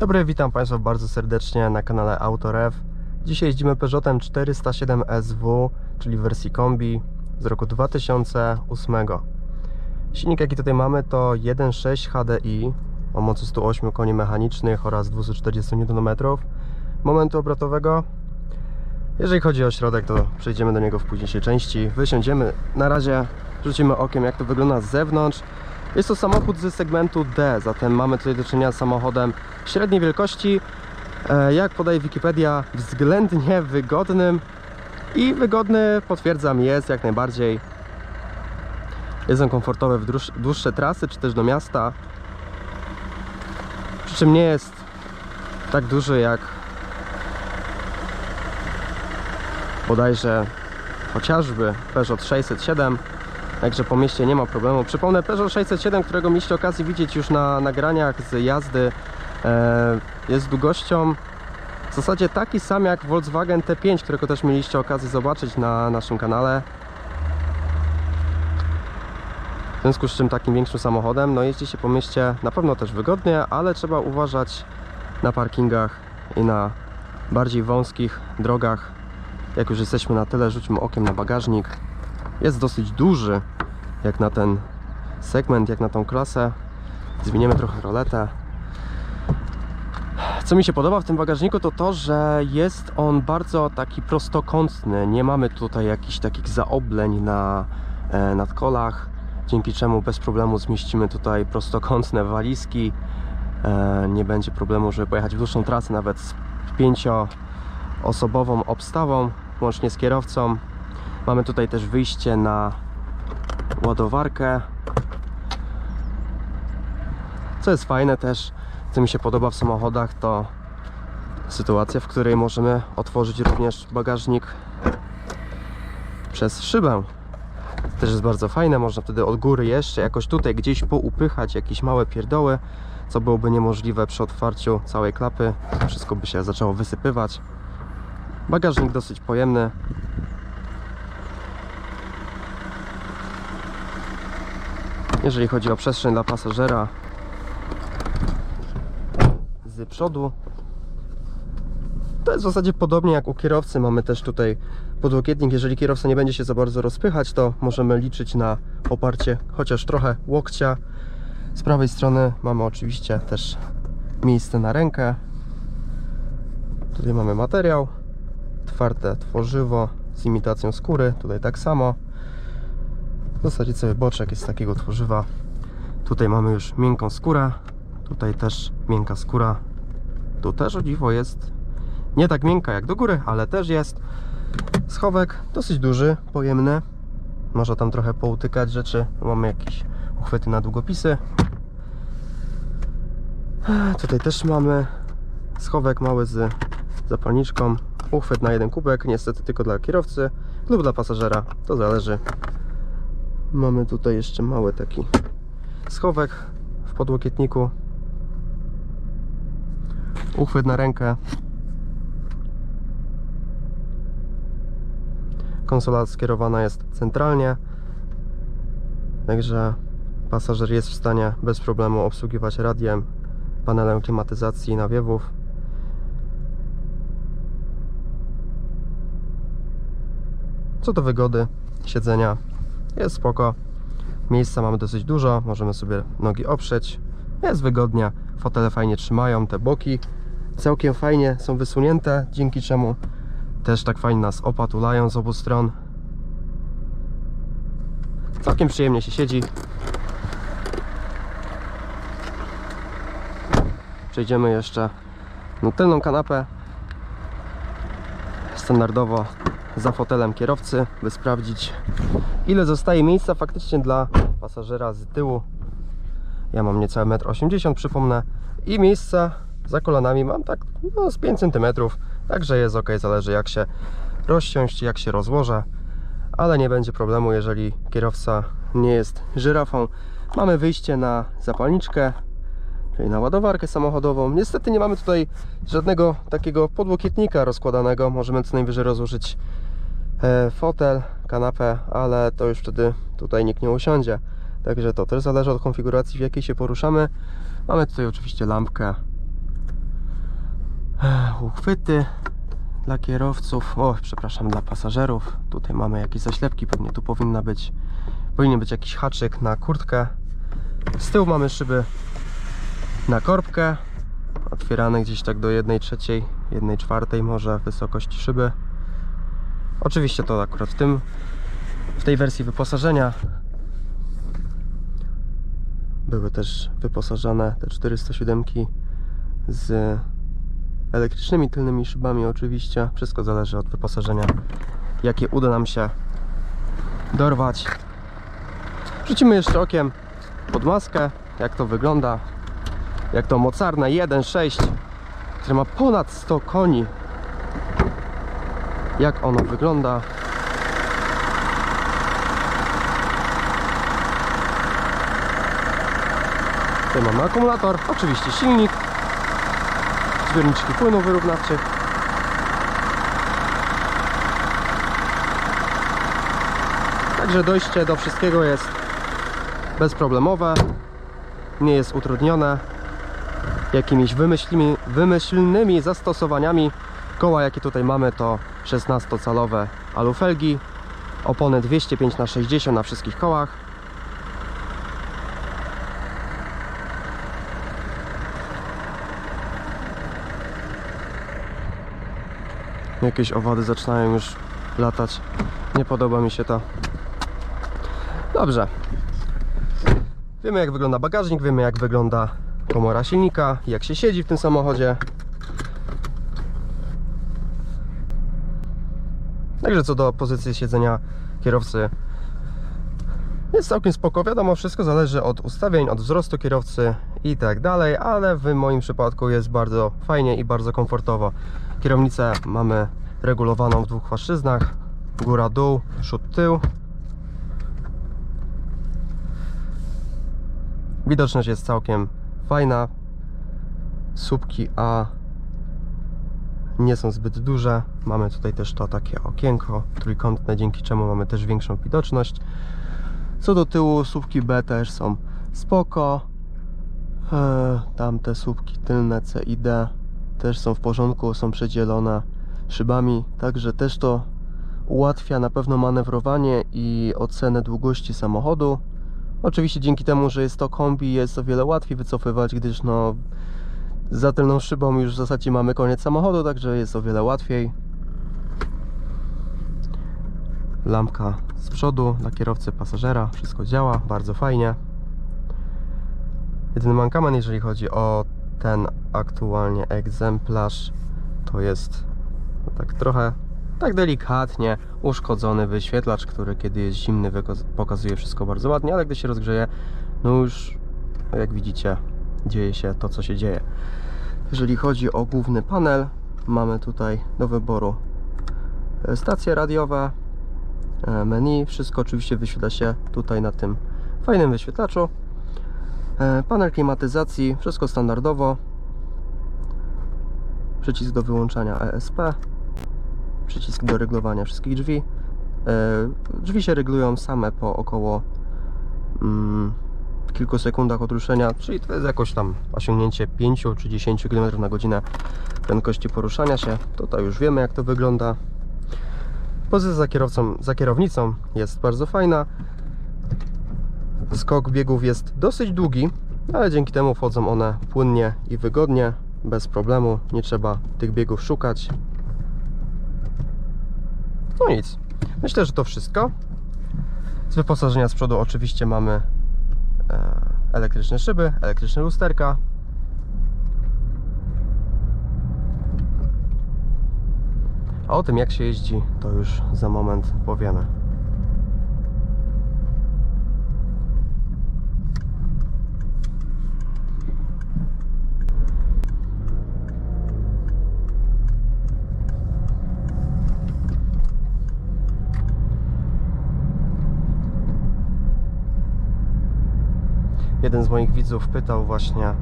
Dobry, witam Państwa bardzo serdecznie na kanale Autorev. Dzisiaj jeździmy Peugeotem 407 SW, czyli w wersji kombi z roku 2008. Silnik jaki tutaj mamy to 1.6 HDI o mocy 108 koni mechanicznych oraz 240 Nm momentu obrotowego. Jeżeli chodzi o środek, to przejdziemy do niego w późniejszej części. Wysiądziemy, na razie rzucimy okiem jak to wygląda z zewnątrz. Jest to samochód ze segmentu D, zatem mamy tutaj do czynienia z samochodem średniej wielkości, e, jak podaje Wikipedia, względnie wygodnym i wygodny, potwierdzam, jest jak najbardziej. Jest on komfortowy w dłuż- dłuższe trasy, czy też do miasta. Przy czym nie jest tak duży jak bodajże chociażby Peugeot 607 Także po mieście nie ma problemu. Przypomnę Peugeot 607, którego mieliście okazję widzieć już na nagraniach z jazdy. E, jest długością w zasadzie taki sam jak Volkswagen T5, którego też mieliście okazję zobaczyć na naszym kanale. W związku z czym takim większym samochodem, no jeździ się po mieście na pewno też wygodnie, ale trzeba uważać na parkingach i na bardziej wąskich drogach. Jak już jesteśmy na tyle, rzućmy okiem na bagażnik jest dosyć duży jak na ten segment, jak na tą klasę. Zwiniemy trochę roletę. Co mi się podoba w tym bagażniku to to, że jest on bardzo taki prostokątny. Nie mamy tutaj jakichś takich zaobleń na e, nadkolach, dzięki czemu bez problemu zmieścimy tutaj prostokątne walizki. E, nie będzie problemu, żeby pojechać w dłuższą trasę nawet z pięcioosobową obstawą, łącznie z kierowcą. Mamy tutaj też wyjście na ładowarkę. Co jest fajne też, co mi się podoba w samochodach, to sytuacja, w której możemy otworzyć również bagażnik przez szybę. Też jest bardzo fajne, można wtedy od góry jeszcze jakoś tutaj gdzieś poupychać jakieś małe pierdoły, co byłoby niemożliwe przy otwarciu całej klapy. Wszystko by się zaczęło wysypywać. Bagażnik dosyć pojemny, jeżeli chodzi o przestrzeń dla pasażera z przodu to jest w zasadzie podobnie jak u kierowcy. Mamy też tutaj podłokietnik. Jeżeli kierowca nie będzie się za bardzo rozpychać to możemy liczyć na oparcie chociaż trochę łokcia. Z prawej strony mamy oczywiście też miejsce na rękę. Tutaj mamy materiał twarde tworzywo z imitacją skóry tutaj tak samo zasadzie cały boczek jest takiego tworzywa. Tutaj mamy już miękką skórę. Tutaj też miękka skóra. Tu też o dziwo jest nie tak miękka jak do góry, ale też jest. Schowek dosyć duży, pojemny. Można tam trochę poutykać rzeczy. Mamy jakieś uchwyty na długopisy. Tutaj też mamy schowek mały z zapalniczką. Uchwyt na jeden kubek, niestety tylko dla kierowcy lub dla pasażera, to zależy. Mamy tutaj jeszcze mały taki schowek w podłokietniku. Uchwyt na rękę. Konsola skierowana jest centralnie. Także pasażer jest w stanie bez problemu obsługiwać radiem, panelem klimatyzacji i nawiewów. Co do wygody siedzenia, jest spoko. Miejsca mamy dosyć dużo, możemy sobie nogi oprzeć. Jest wygodnie, fotele fajnie trzymają, te boki całkiem fajnie są wysunięte, dzięki czemu też tak fajnie nas opatulają z obu stron. Całkiem przyjemnie się siedzi. Przejdziemy jeszcze na tylną kanapę. Standardowo za fotelem kierowcy, by sprawdzić ile zostaje miejsca faktycznie dla pasażera z tyłu. Ja mam niecałe 1,80 m, przypomnę, i miejsca za kolanami mam tak no, z 5 cm, także jest ok, zależy jak się rozsiąść, jak się rozłożę, ale nie będzie problemu, jeżeli kierowca nie jest żyrafą. Mamy wyjście na zapalniczkę, czyli na ładowarkę samochodową. Niestety nie mamy tutaj żadnego takiego podłokietnika rozkładanego. Możemy co najwyżej rozłożyć fotel, kanapę, ale to już wtedy tutaj nikt nie usiądzie. Także to też zależy od konfiguracji, w jakiej się poruszamy. Mamy tutaj oczywiście lampkę Ech, Uchwyty dla kierowców, o przepraszam, dla pasażerów. Tutaj mamy jakieś zaślepki, pewnie tu powinna być, powinien być jakiś haczyk na kurtkę. Z tyłu mamy szyby na korbkę, otwierane gdzieś tak do 1 trzeciej, 1 czwartej może wysokości szyby. Oczywiście to akurat w tym, w tej wersji wyposażenia były też wyposażone te 407 z elektrycznymi tylnymi szybami oczywiście. Wszystko zależy od wyposażenia, jakie uda nam się dorwać. Rzucimy jeszcze okiem pod maskę, jak to wygląda. Jak to mocarne 1.6, które ma ponad 100 koni. Jak ono wygląda. Tutaj mamy akumulator, oczywiście silnik, zbiorniczki płynów wyrównawczych. Także dojście do wszystkiego jest bezproblemowe, nie jest utrudnione jakimiś wymyślnymi, wymyślnymi zastosowaniami. Koła jakie tutaj mamy to 16-calowe alufelgi, opony 205 na 60 na wszystkich kołach. Jakieś owady zaczynają już latać. Nie podoba mi się to. Dobrze. Wiemy jak wygląda bagażnik, wiemy jak wygląda komora silnika, jak się siedzi w tym samochodzie. Także co do pozycji siedzenia kierowcy jest całkiem spoko. Wiadomo, wszystko zależy od ustawień, od wzrostu kierowcy i tak dalej, ale w moim przypadku jest bardzo fajnie i bardzo komfortowo. Kierownicę mamy regulowaną w dwóch płaszczyznach, góra-dół, przód-tył. Widoczność jest całkiem fajna. Słupki A nie są zbyt duże. Mamy tutaj też to takie okienko trójkątne, dzięki czemu mamy też większą widoczność. Co do tyłu, słupki B też są spoko. Eee, Tamte słupki tylne C i D też są w porządku, są przedzielone szybami, także też to ułatwia na pewno manewrowanie i ocenę długości samochodu. Oczywiście dzięki temu, że jest to kombi, jest o wiele łatwiej wycofywać, gdyż no za tylną szybą już w zasadzie mamy koniec samochodu, także jest o wiele łatwiej. Lampka z przodu dla kierowcy, pasażera, wszystko działa, bardzo fajnie. Jedyny mankament, jeżeli chodzi o ten aktualnie egzemplarz, to jest tak trochę, tak delikatnie uszkodzony wyświetlacz, który kiedy jest zimny pokazuje wszystko bardzo ładnie, ale gdy się rozgrzeje, no już jak widzicie dzieje się to, co się dzieje. Jeżeli chodzi o główny panel, mamy tutaj do wyboru e, stacje radiowe, e, menu, wszystko oczywiście wyświetla się tutaj na tym fajnym wyświetlaczu. E, Panel klimatyzacji, wszystko standardowo. Przycisk do wyłączania ESP, przycisk do reglowania wszystkich drzwi. Drzwi się reglują same po około mm, kilku sekundach od ruszenia, czyli to jest jakoś tam osiągnięcie 5 czy 10 km na godzinę prędkości poruszania się. Tutaj już wiemy jak to wygląda. Pozycja za, kierowcą, za kierownicą jest bardzo fajna. Skok biegów jest dosyć długi, ale dzięki temu wchodzą one płynnie i wygodnie, bez problemu. Nie trzeba tych biegów szukać. No nic. Myślę, że to wszystko. Z wyposażenia z przodu oczywiście mamy elektryczne szyby, elektryczne lusterka. A o tym jak się jeździ, to już za moment powiemy. Jeden z moich widzów pytał właśnie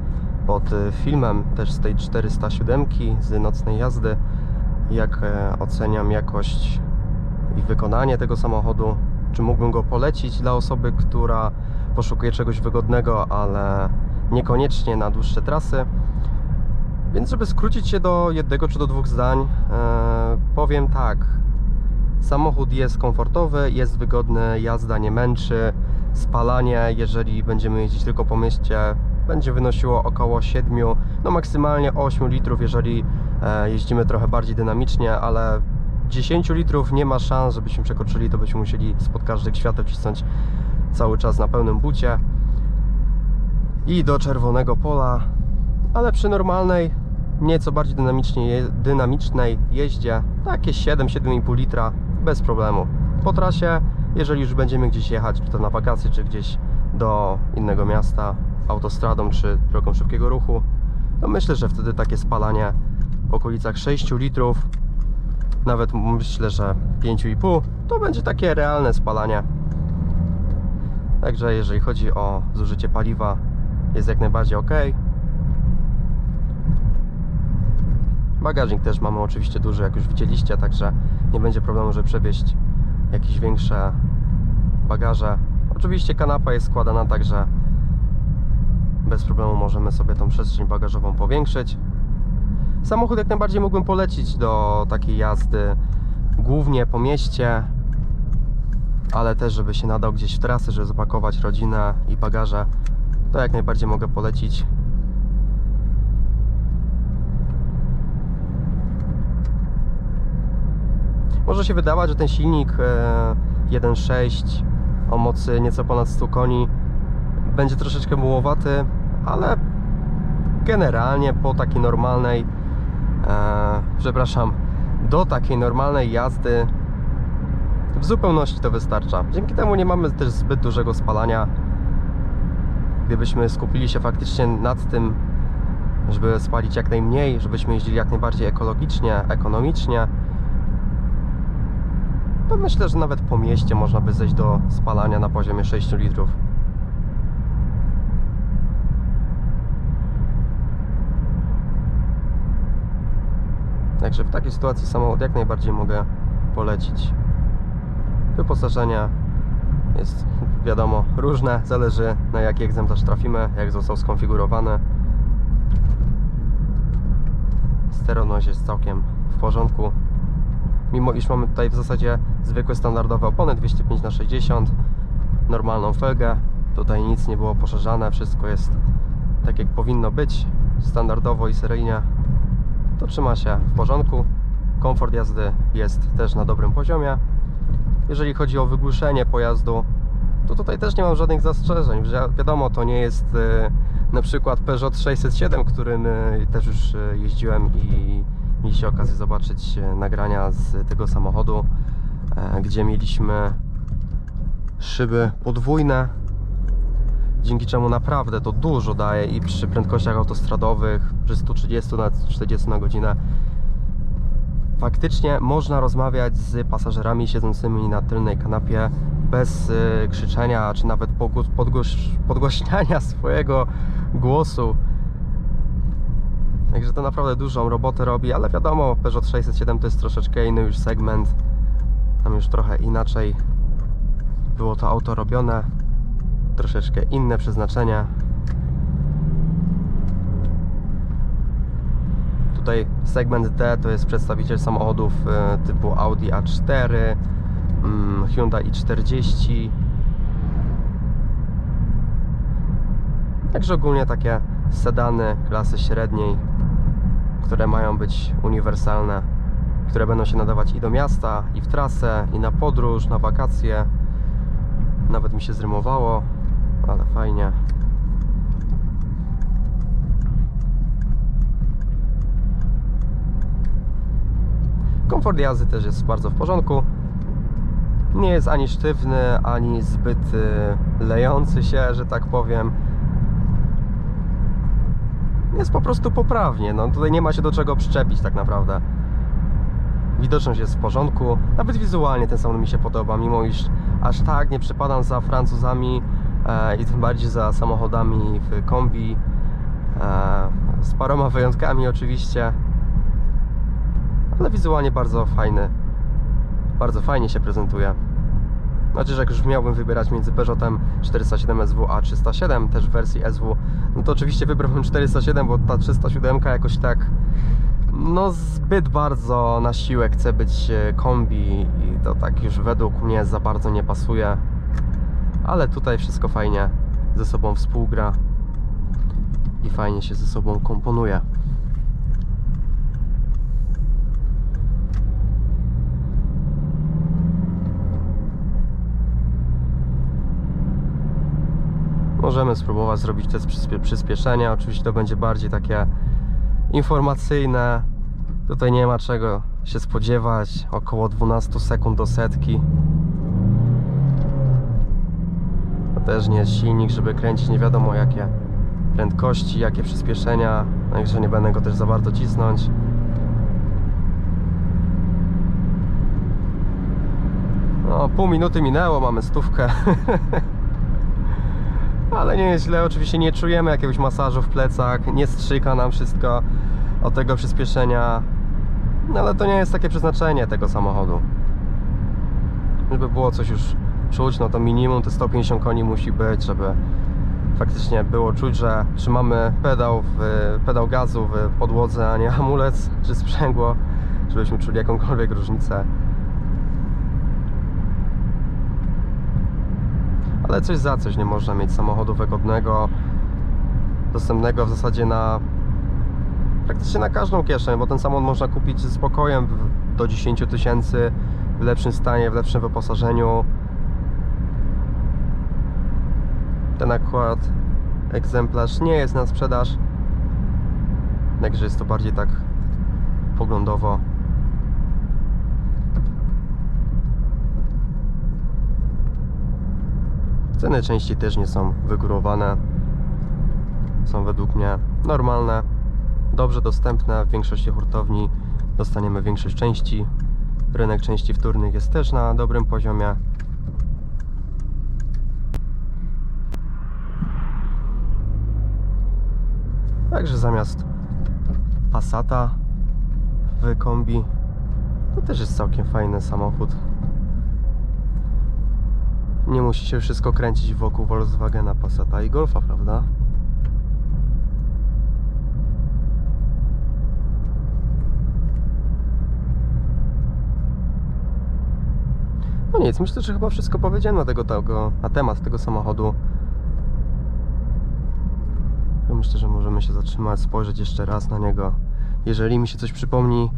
pod y, filmem też z tej 407 z nocnej jazdy, jak e, oceniam jakość i wykonanie tego samochodu. Czy mógłbym go polecić dla osoby, która poszukuje czegoś wygodnego, ale niekoniecznie na dłuższe trasy. Więc żeby skrócić się do jednego czy do dwóch zdań, e, powiem tak. Samochód jest komfortowy, jest wygodny, jazda nie męczy. Spalanie, jeżeli będziemy jeździć tylko po mieście, będzie wynosiło około 7, no maksymalnie 8 litrów, jeżeli e, jeździmy trochę bardziej dynamicznie, ale 10 litrów nie ma szans, żebyśmy przekroczyli, to byśmy musieli spod każdych świateł cisnąć cały czas na pełnym bucie i do czerwonego pola, ale przy normalnej, nieco bardziej dynamicznie, dynamicznej jeździe takie 7-7,5 litra bez problemu. Po trasie, jeżeli już będziemy gdzieś jechać, czy to na wakacje, czy gdzieś do innego miasta, autostradą, czy drogą szybkiego ruchu, to myślę, że wtedy takie spalanie w okolicach 6 litrów, nawet myślę, że 5,5 to będzie takie realne spalanie. Także jeżeli chodzi o zużycie paliwa, jest jak najbardziej ok. Bagażnik też mamy oczywiście duży, jak już widzieliście, także nie będzie problemu, żeby przewieźć jakieś większe bagaże. Oczywiście kanapa jest składana tak, że bez problemu możemy sobie tą przestrzeń bagażową powiększyć. Samochód jak najbardziej mógłbym polecić do takiej jazdy głównie po mieście, ale też żeby się nadał gdzieś w trasy, żeby zapakować rodzinę i bagaże, to jak najbardziej mogę polecić. Może się wydawać, że ten silnik e, 1.6 o mocy nieco ponad 100 koni będzie troszeczkę mułowaty, ale generalnie po takiej normalnej, e, przepraszam, do takiej normalnej jazdy w zupełności to wystarcza. Dzięki temu nie mamy też zbyt dużego spalania. Gdybyśmy skupili się faktycznie nad tym, żeby spalić jak najmniej, żebyśmy jeździli jak najbardziej ekologicznie, ekonomicznie, to myślę, że nawet po mieście można by zejść do spalania na poziomie 6 litrów. Także w takiej sytuacji samochód jak najbardziej mogę polecić. Wyposażenie jest wiadomo różne, zależy na jaki egzemplarz trafimy, jak został skonfigurowany. Sterowność jest całkiem w porządku. Mimo iż mamy tutaj w zasadzie zwykłe standardowe opony 205 na 60 normalną felgę, tutaj nic nie było poszerzane, wszystko jest tak jak powinno być, standardowo i seryjnie to trzyma się w porządku. Komfort jazdy jest też na dobrym poziomie. Jeżeli chodzi o wygłuszenie pojazdu, to tutaj też nie mam żadnych zastrzeżeń. Wi- Wiadomo, to nie jest e, na przykład Peugeot 607, którym e, też już e, jeździłem i mieliście okazję zobaczyć e, nagrania z tego samochodu, e, gdzie mieliśmy szyby podwójne, dzięki czemu naprawdę to dużo daje i przy prędkościach autostradowych, przy 130 na 40 na godzinę faktycznie można rozmawiać z pasażerami siedzącymi na tylnej kanapie bez y, krzyczenia, czy nawet podgłośniania swojego głosu. Także to naprawdę dużą robotę robi, ale wiadomo, Peugeot 607 to jest troszeczkę inny już segment. Tam już trochę inaczej było to auto robione. Troszeczkę inne przeznaczenie. Tutaj segment D to jest przedstawiciel samochodów e, typu Audi A4, mm, Hyundai i40. Także ogólnie takie sedany klasy średniej, które mają być uniwersalne, które będą się nadawać i do miasta, i w trasę, i na podróż, na wakacje. Nawet mi się zrymowało, ale fajnie. Komfort jazdy też jest bardzo w porządku. Nie jest ani sztywny, ani zbyt y, lejący się, że tak powiem. Jest po prostu poprawnie. No, tutaj nie ma się do czego przyczepić tak naprawdę. Widoczność jest w porządku. Nawet wizualnie ten samochód mi się podoba, mimo iż aż tak nie przepadam za Francuzami e, i tym bardziej za samochodami w kombi. E, z paroma wyjątkami oczywiście ale wizualnie bardzo fajny. Bardzo fajnie się prezentuje. Znaczy, że jak już miałbym wybierać między Peugeotem 407 SW a 307, też w wersji SW, no to oczywiście wybrałbym 407, bo ta 307 jakoś tak no zbyt bardzo na siłę chce być e, kombi i to tak już według mnie za bardzo nie pasuje. Ale tutaj wszystko fajnie ze sobą współgra i fajnie się ze sobą komponuje. Możemy spróbować zrobić test przyspie- przyspieszenia. Oczywiście to będzie bardziej takie informacyjne. Tutaj nie ma czego się spodziewać. Około 12 sekund do setki. To też nie jest silnik, żeby kręcić nie wiadomo jakie prędkości, jakie przyspieszenia. Także nie będę go też za bardzo cisnąć. No, pół minuty minęło, mamy stówkę. Ale nie jest źle, oczywiście nie czujemy jakiegoś masażu w plecach, nie strzyka nam wszystko od tego przyspieszenia. No ale to nie jest takie przeznaczenie tego samochodu. Żeby było coś już czuć, no to minimum te 150 koni musi być, żeby faktycznie było czuć, że trzymamy pedał, w, pedał gazu w podłodze, a nie hamulec czy sprzęgło, żebyśmy czuli jakąkolwiek różnicę. Ale coś za coś nie można mieć samochodu wygodnego, dostępnego w zasadzie na praktycznie na każdą kieszeń, bo ten samochód można kupić ze spokojem do 10 tysięcy w lepszym stanie, w lepszym wyposażeniu. Ten akurat egzemplarz nie jest na sprzedaż, także jest to bardziej tak poglądowo. Ceny części też nie są wygórowane. Są według mnie normalne, dobrze dostępne. W większości hurtowni dostaniemy większość części. Rynek części wtórnych jest też na dobrym poziomie. Także zamiast Passata w kombi to też jest całkiem fajny samochód. Nie musi się wszystko kręcić wokół Volkswagena, Passata i Golfa, prawda? No nic, myślę, że chyba wszystko powiedziałem na, tego, tego, na temat tego samochodu. Myślę, że możemy się zatrzymać, spojrzeć jeszcze raz na niego. Jeżeli mi się coś przypomni,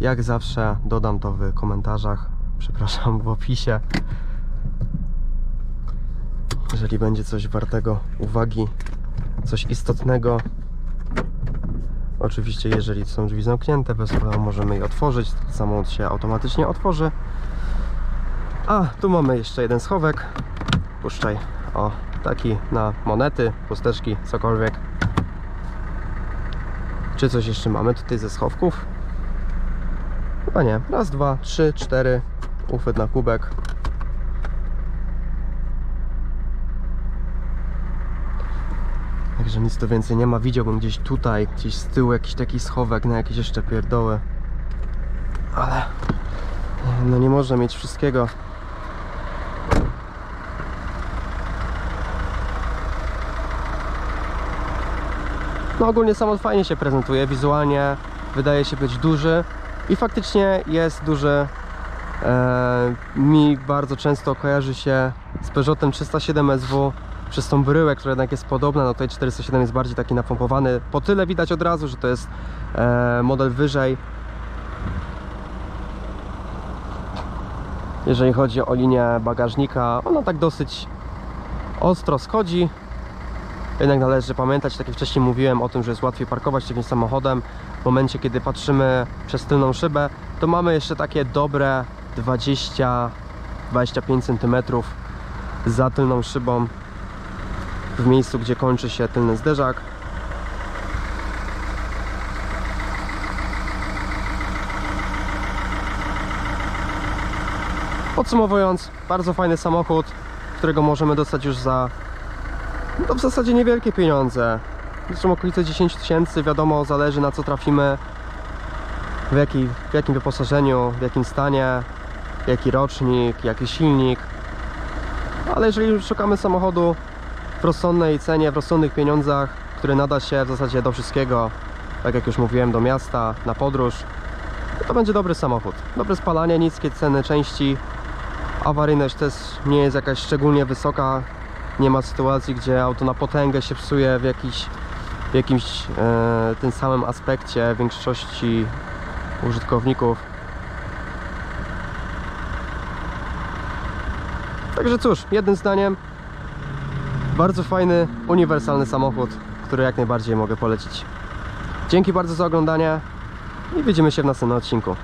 jak zawsze dodam to w komentarzach. Przepraszam, w opisie jeżeli będzie coś wartego uwagi, coś istotnego. Oczywiście, jeżeli są drzwi zamknięte, bez problemu możemy je otworzyć. Samochód się automatycznie otworzy. A, tu mamy jeszcze jeden schowek. Puszczaj. O, taki na monety, chusteczki, cokolwiek. Czy coś jeszcze mamy tutaj ze schowków? Chyba nie. Raz, dwa, trzy, cztery. Uchwyt na kubek. Także nic tu więcej nie ma. Widziałbym gdzieś tutaj, gdzieś z tyłu jakiś taki schowek na jakieś jeszcze pierdoły. Ale no nie można mieć wszystkiego. No ogólnie samochód fajnie się prezentuje, wizualnie wydaje się być duży i faktycznie jest duży. E, mi bardzo często kojarzy się z Peugeotem 307 SW przez tą bryłę, która jednak jest podobna, no tutaj 407 jest bardziej taki napompowany. Po tyle widać od razu, że to jest e, model wyżej. Jeżeli chodzi o linię bagażnika, ona tak dosyć ostro schodzi. Jednak należy pamiętać, tak jak wcześniej mówiłem o tym, że jest łatwiej parkować takim samochodem. W momencie, kiedy patrzymy przez tylną szybę, to mamy jeszcze takie dobre 20-25 cm za tylną szybą w miejscu, gdzie kończy się tylny zderzak. Podsumowując, bardzo fajny samochód, którego możemy dostać już za no w zasadzie niewielkie pieniądze. Zresztą okolice 10 tysięcy, wiadomo, zależy na co trafimy, w, jaki, w jakim wyposażeniu, w jakim stanie, jaki rocznik, jaki silnik. Ale jeżeli szukamy samochodu w rozsądnej cenie, w rozsądnych pieniądzach, który nada się w zasadzie do wszystkiego, tak jak już mówiłem, do miasta, na podróż, to będzie dobry samochód. Dobre spalanie, niskie ceny części, awaryjność też nie jest jakaś szczególnie wysoka. Nie ma sytuacji, gdzie auto na potęgę się psuje w, jakiś, w jakimś e, tym samym aspekcie większości użytkowników. Także cóż, jednym zdaniem, bardzo fajny, uniwersalny samochód, który jak najbardziej mogę polecić. Dzięki bardzo za oglądanie i widzimy się w następnym odcinku.